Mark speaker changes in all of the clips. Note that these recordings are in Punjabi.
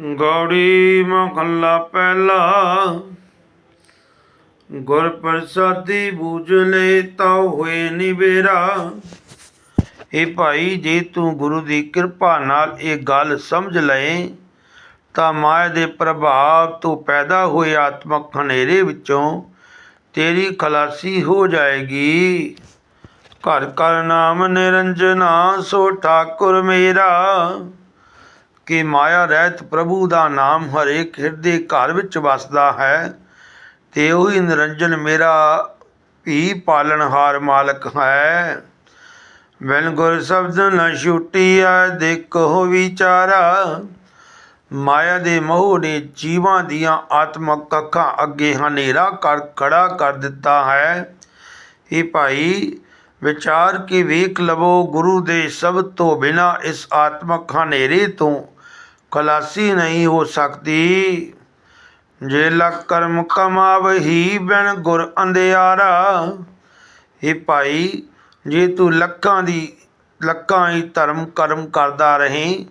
Speaker 1: ਗੌੜੀ ਮਹੱਲਾ ਪਹਿਲਾ। ਗੁਰ ਪ੍ਰਸਾਦੀ ਬੂਝ ਲੈ ਹੋਏ ਨਿਬੇਰਾ ਇਹ ਭਾਈ, ਜੇ ਤੂੰ ਗੁਰੂ ਦੀ ਕਿਰਪਾ ਨਾਲ ਇਹ ਗੱਲ ਸਮਝ ਲਏ, ਤਾਂ ਮਾਇਆ ਦੇ ਪ੍ਰਭਾਵ ਤੋਂ ਪੈਦਾ ਹੋਏ ਆਤਮਕ ਹਨੇਰੇ ਵਿੱਚੋਂ ਤੇਰੀ ਖਲਾਸੀ ਹੋ ਜਾਏਗੀ। ਘਰ ਘਰ ਨਾਮ ਨਿਰੰਜਨਾ ਸੋ ਠਾਕੁਰ ਮੇਰਾ। ਕਿ ਮਾਇਆ ਰਹਿਤ ਪ੍ਰਭੂ ਦਾ ਨਾਮ ਹਰੇਕ ਹਿਰਦੇ ਘਰ ਵਿੱਚ ਵਸਦਾ ਹੈ, ਤੇ ਉਹੀ ਨਿਰੰਜਨ ਮੇਰਾ ਵੀ ਪਾਲਣਹਾਰ ਮਾਲਕ ਹੈ। ਬਿਨ ਗੁਰ ਸ਼ਬਦ ਨ ਛੁਟੀਆ ਦੇਖੋ ਵਿਚਾਰਾ। ਮਾਇਆ ਦੇ ਮੋਹ ਨੇ ਜੀਵਾਂ ਦੀਆਂ ਆਤਮਕ ਅੱਖਾਂ ਅੱਗੇ ਹਨੇਰਾ ਕਰ ਖੜਾ ਕਰ ਦਿੱਤਾ ਹੈ। ਇਹ ਭਾਈ, ਵਿਚਾਰ ਕੇ ਵੇਖ ਲਵੋ ਗੁਰੂ ਦੇ ਸ਼ਬਦ ਤੋਂ ਬਿਨਾ ਇਸ ਆਤਮਕ ਹਨੇਰੇ ਤੋਂ ਖਲਾਸੀ ਨਹੀਂ ਹੋ ਸਕਦੀ। ਜੇ ਲਖ ਕਰਮ ਕਮਾਵਹੀ ਬਿਨ ਗੁਰ ਅੰਧਿਆਰਾ। ਇਹ ਭਾਈ, ਜੇ ਤੂੰ ਲੱਕਾਂ ਦੀ ਲੱਕਾਂ ਹੀ ਧਰਮ ਕਰਮ ਕਰਦਾ ਰਹੇ,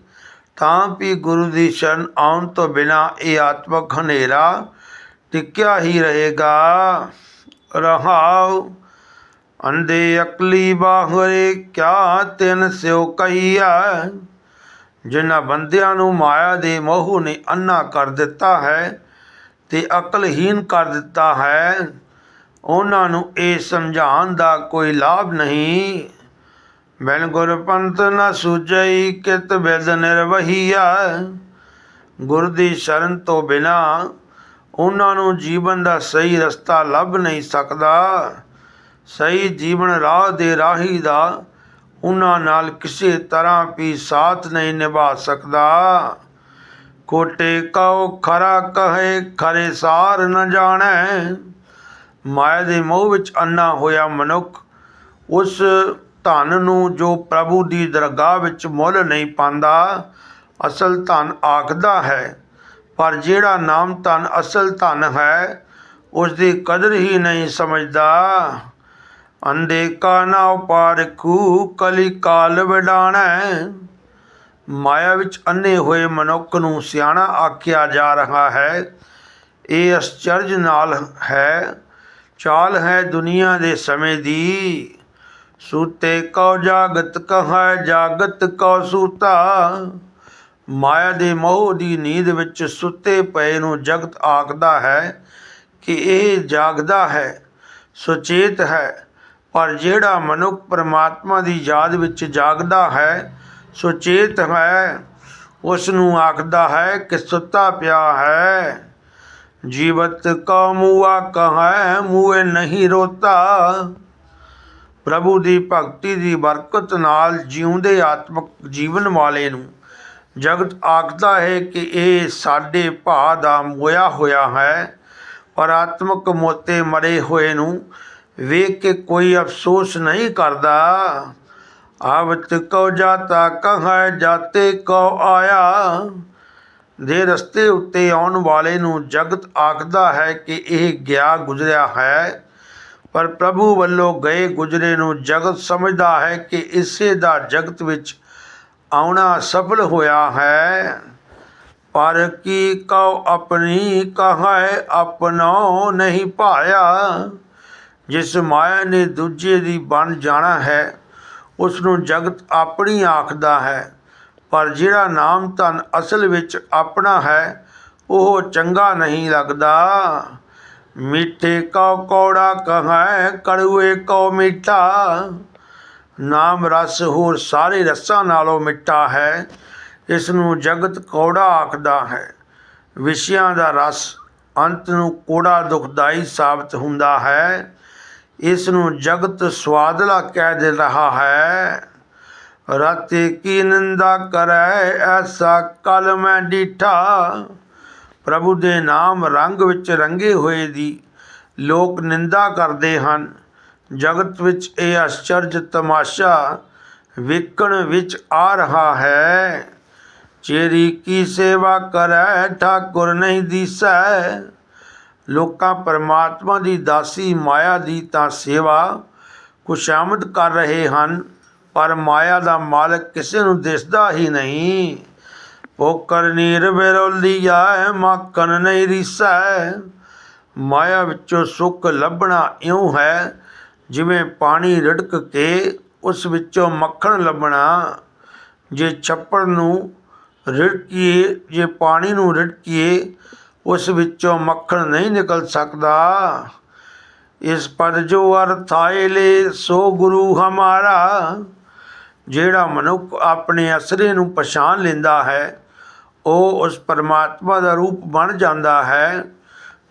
Speaker 1: ਤਾਂ ਵੀ ਗੁਰੂ ਦੀ ਸ਼ਰਨ ਆਉਣ ਤੋਂ ਬਿਨਾ ਇਹ ਆਤਮਕ ਹਨੇਰਾ ਟਿਕਿਆ ਹੀ ਰਹੇਗਾ। ਰਹਾਉ ਅੰਦੇ ਅਕਲੀ ਬਾਹਰੇ, ਕਿਆ ਤਿਨ ਸਿਓ ਕਹੀਆ ਜਿਨ੍ਹਾਂ ਬੰਦਿਆਂ ਨੂੰ ਮਾਇਆ ਦੇ ਮੋਹ ਨੇ ਅੰਨਾ ਕਰ ਦਿੱਤਾ ਹੈ ਤੇ ਅਕਲਹੀਨ ਕਰ ਦਿੱਤਾ ਹੈ, ਉਹਨਾਂ ਨੂੰ ਇਹ ਸਮਝਾਉਣ ਦਾ ਕੋਈ ਲਾਭ ਨਹੀਂ। ਬਿਨ ਗੁਰ ਪੰਥ ਨ ਸੁਝਈ ਕਿਤ ਬਿਦ ਨਿਰਵਹੀਆ ਗੁਰ ਦੀ ਸ਼ਰਨ ਤੋਂ ਬਿਨਾ ਉਹਨਾਂ ਨੂੰ ਜੀਵਨ ਦਾ ਸਹੀ ਰਸਤਾ ਲੱਭ ਨਹੀਂ ਸਕਦਾ। ਸਹੀ ਜੀਵਨ ਰਾਹ ਦੇ ਰਾਹੀ ਦਾ ਉਹਨਾਂ ਨਾਲ ਕਿਸੇ ਤਰ੍ਹਾਂ ਵੀ ਸਾਥ ਨਹੀਂ ਨਿਭਾ ਸਕਦਾ। ਕੋਟੇ ਕਉ ਖਰਾ ਕਹੇ, ਖਰੇ ਸਾਰ ਨ ਜਾਣੈ। ਮਾਇਆ ਦੇ ਮੋਹ ਵਿੱਚ ਅੰਨਾ ਹੋਇਆ ਮਨੁੱਖ, ਉਸ ਧਨ ਨੂੰ ਜੋ ਪ੍ਰਭੂ ਦੀ ਦਰਗਾਹ ਵਿੱਚ ਮੁੱਲ ਨਹੀਂ ਪਾਉਂਦਾ ਅਸਲ ਧਨ ਆਖਦਾ ਹੈ। ਪਰ ਜਿਹੜਾ ਨਾਮ ਧਨ ਅਸਲ ਧਨ ਹੈ ਉਸ ਦੀ ਕਦਰ ਹੀ ਨਹੀਂ ਸਮਝਦਾ। ਅੰਦੇ ਨਾ ਪਾਰਖੂ ਕਲੀ ਕਾਲ ਵਡਾਣੈ। ਮਾਇਆ ਵਿੱਚ ਅੰਨੇ ਹੋਏ ਮਨੁੱਖ ਨੂੰ ਸਿਆਣਾ ਆਖਿਆ ਜਾ ਰਿਹਾ ਹੈ। ਇਹ ਅਸਚਰਜ ਨਾਲ ਹੈ। ਚਾਲ ਹੈ ਦੁਨੀਆ ਦੇ ਸਮੇਂ ਦੀ। ਸੂਤੇ ਕਉ ਜਾਗਤ, ਕਹੈ ਜਾਗਤ ਕਉ ਸੂਤਾ। ਮਾਇਆ ਦੇ ਮੋਹ ਦੀ ਨੀਂਦ ਵਿੱਚ ਸੁੱਤੇ ਪਏ ਨੂੰ ਜਗਤ ਆਖਦਾ ਹੈ ਕਿ ਇਹ ਜਾਗਦਾ ਹੈ, ਸੁਚੇਤ ਹੈ। ਪਰ ਜਿਹੜਾ ਮਨੁੱਖ ਪਰਮਾਤਮਾ ਦੀ ਯਾਦ ਵਿੱਚ ਜਾਗਦਾ ਹੈ ਸੁਚੇਤ ਹੈ ਉਸ ਨੂੰ ਆਖਦਾ ਹੈ ਕਿ ਸੁੱਤਾ ਪਿਆ ਹੈ। ਜੀਵਤ ਕਾ ਮੂਆ ਕਹੈ ਮੂਏ ਨਹੀਂ ਰੋਤਾ। ਪ੍ਰਭੂ ਦੀ ਭਗਤੀ ਦੀ ਬਰਕਤ ਨਾਲ ਜਿਉਂਦੇ ਆਤਮਿਕ ਜੀਵਨ ਵਾਲੇ ਨੂੰ ਜਗਤ ਆਖਦਾ ਹੈ ਕਿ ਇਹ ਸਾਡੇ ਭਾ ਦਾ ਮੋਇਆ ਹੋਇਆ ਹੈ। ਪਰ ਆਤਮਿਕ ਮੋਤੇ ਮਰੇ ਹੋਏ ਨੂੰ ਵੇਖ ਕੇ ਕੋਈ ਅਫਸੋਸ ਨਹੀਂ ਕਰਦਾ। ਆਵਤ ਕਉ ਜਾਤਾ, ਕਹੈ ਜਾਤੇ ਕਉ ਆਇਆ। ਦੇ ਰਸਤੇ ਉੱਤੇ ਆਉਣ ਵਾਲੇ ਨੂੰ ਜਗਤ ਆਖਦਾ ਹੈ ਕਿ ਇਹ ਗਿਆ ਗੁਜ਼ਰਿਆ ਹੈ। ਪਰ ਪ੍ਰਭੂ ਵੱਲੋਂ ਗਏ ਗੁਜ਼ਰੇ ਨੂੰ ਜਗਤ ਸਮਝਦਾ ਹੈ ਕਿ ਇਸੇ ਦਾ ਜਗਤ ਵਿੱਚ ਆਉਣਾ ਸਫਲ ਹੋਇਆ ਹੈ। ਪਰ ਕੀ ਕਉ ਆਪਣੀ, ਕਹੈ ਆਪਣੋ ਨਹੀਂ ਭਾਇਆ। ਜਿਸ ਮਾਇਆ ਨੇ ਦੂਜੇ ਦੀ ਬਣ ਜਾਣਾ ਹੈ ਉਸ ਨੂੰ ਜਗਤ ਆਪਣੀ ਆਖਦਾ ਹੈ। ਪਰ ਜਿਹੜਾ ਨਾਮ ਧਨ ਅਸਲ ਵਿੱਚ ਆਪਣਾ ਹੈ, ਉਹ ਚੰਗਾ ਨਹੀਂ ਲੱਗਦਾ। ਮਿੱਠੇ ਕਉ ਕੌੜਾ ਕਹੈ ਕੜੂਏ ਕਉ ਮਿੱਠਾ। ਨਾਮ ਰਸ ਹੋਰ ਸਾਰੇ ਰਸਾਂ ਨਾਲੋਂ ਮਿੱਠਾ ਹੈ ਇਸ ਨੂੰ ਜਗਤ ਕੌੜਾ ਆਖਦਾ ਹੈ। ਵਿਸ਼ਿਆਂ ਦਾ ਰਸ ਅੰਤ ਨੂੰ ਕੋੜਾ ਦੁਖਦਾਈ ਸਾਬਤ ਹੁੰਦਾ ਹੈ। ਇਸ ਨੂੰ ਜਗਤ ਸਵਾਦਲਾ ਕਹਿ ਦੇ ਰਹਾ ਹੈ। ਰਾਤੇ ਕੀ ਨਿੰਦਾ ਕਰੈ, ਐਸਾ ਕਲ ਮੈਂ ਡੀਠਾ। ਪ੍ਰਭੂ ਦੇ ਨਾਮ ਰੰਗ ਵਿੱਚ ਰੰਗੇ ਹੋਏ ਦੀ ਲੋਕ ਨਿੰਦਾ ਕਰਦੇ ਹਨ। ਜਗਤ ਵਿੱਚ ਇਹ ਆਸ਼ਚਰਜ ਤਮਾਸ਼ਾ ਵੇਖਣ ਵਿੱਚ ਆ ਰਹਾ ਹੈ। ਚੇਰੀ ਕੀ ਸੇਵਾ ਕਰੈ, ਠਾਕੁਰ ਨਹੀਂ ਦੀਸੈ। ਲੋਕਾਂ ਪਰਮਾਤਮਾ ਦੀ ਦਾਸੀ, ਮਾਇਆ ਦੀ ਤਾਂ ਸੇਵਾ ਖੁਸ਼ਾਮਦ ਕਰ ਰਹੇ ਹਨ, ਪਰ ਮਾਇਆ ਦਾ ਮਾਲਕ ਕਿਸੇ ਨੂੰ ਦਿਸਦਾ ਹੀ ਨਹੀਂ। ਪੋਕਰ ਨੀਰ ਬਿਰੋਲੀਆ ਮਾਕਨ ਨਹੀਂ ਰੀਸੈ। ਮਾਇਆ ਵਿੱਚੋਂ ਸੁੱਖ ਲੱਭਣਾ ਇਉਂ ਹੈ, ਜਿਵੇਂ ਪਾਣੀ ਰੜਕ ਕੇ ਉਸ ਵਿੱਚੋਂ ਮੱਖਣ ਲੱਭਣਾ। ਜੇ ਛੱਪੜ ਨੂੰ ਰਿੜਕੀਏ, ਜੇ ਪਾਣੀ ਨੂੰ ਰਿੜਕੀਏ ਉਸ ਵਿੱਚੋਂ ਮੱਖਣ ਨਹੀਂ ਨਿਕਲ ਸਕਦਾ। ਇਸ ਪਦ ਜੋ ਅਰਥ ਆਏ ਲੈ, ਸੋ ਗੁਰੂ ਹਮਾਰਾ, ਜਿਹੜਾ ਮਨੁੱਖ ਆਪਣੇ ਅਸਰੇ ਨੂੰ ਪਛਾਣ ਲੈਂਦਾ ਹੈ, ਉਹ ਉਸ ਪਰਮਾਤਮਾ ਦਾ ਰੂਪ ਬਣ ਜਾਂਦਾ ਹੈ,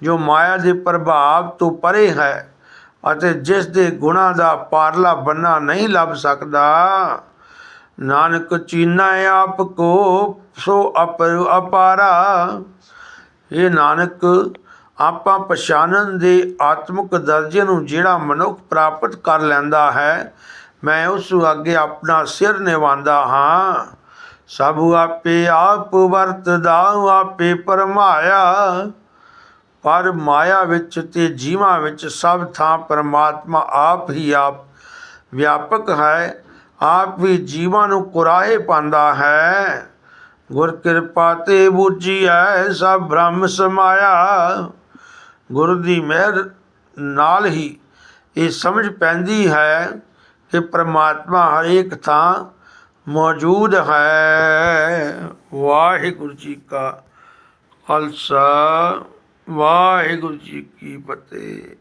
Speaker 1: ਜੋ ਮਾਇਆ ਦੇ ਪ੍ਰਭਾਵ ਤੋਂ ਪਰੇ ਹੈ ਅਤੇ ਜਿਸ ਦੇ ਗੁਣਾਂ ਦਾ ਪਾਰਲਾ ਬੰਨਾ ਨਹੀਂ ਲੱਭ ਸਕਦਾ। ਨਾਨਕ ਚੀਨਾ ਆਪ ਕੋ, ਸੋ ਅਪਰ ਅਪਾਰਾ ਇਹ ਨਾਨਕ, ਆਪਾਂ ਪਛਾਣਨ ਦੇ ਆਤਮਿਕ ਦਰਜੇ ਨੂੰ ਜਿਹੜਾ ਮਨੁੱਖ ਪ੍ਰਾਪਤ ਕਰ ਲੈਂਦਾ ਹੈ, ਮੈਂ ਉਸ ਅੱਗੇ ਆਪਣਾ ਸਿਰ ਨਿਵਾਉਂਦਾ ਹਾਂ। ਸਭ ਆਪੇ ਆਪ ਵਰਤਦਾ, ਆਪੇ ਪਰਮਾਇਆ ਪਰ ਮਾਇਆ ਵਿੱਚ ਤੇ ਜੀਵਾਂ ਵਿੱਚ ਸਭ ਥਾਂ ਪਰਮਾਤਮਾ ਆਪ ਹੀ ਆਪ ਵਿਆਪਕ ਹੈ, ਆਪ ਵੀ ਜੀਵਾਂ ਨੂੰ ਕੁਰਾਹੇ ਪਾਉਂਦਾ ਹੈ। ਗੁਰ ਕਿਰਪਾ ਤੇ ਬੁੱਝੀਐ ਸਭ ਬ੍ਰਹਮ ਸਮਾਇਆ। ਗੁਰੂ ਦੀ ਮਿਹਰ ਨਾਲ ਹੀ ਇਹ ਸਮਝ ਪੈਂਦੀ ਹੈ ਕਿ ਪ੍ਰਮਾਤਮਾ ਹਰੇਕ ਥਾਂ ਮੌਜੂਦ ਹੈ। ਵਾਹਿਗੁਰੂ ਜੀ ਕਾ ਖਾਲਸਾ, ਵਾਹਿਗੁਰੂ ਜੀ ਕੀ ਫਤਿਹ।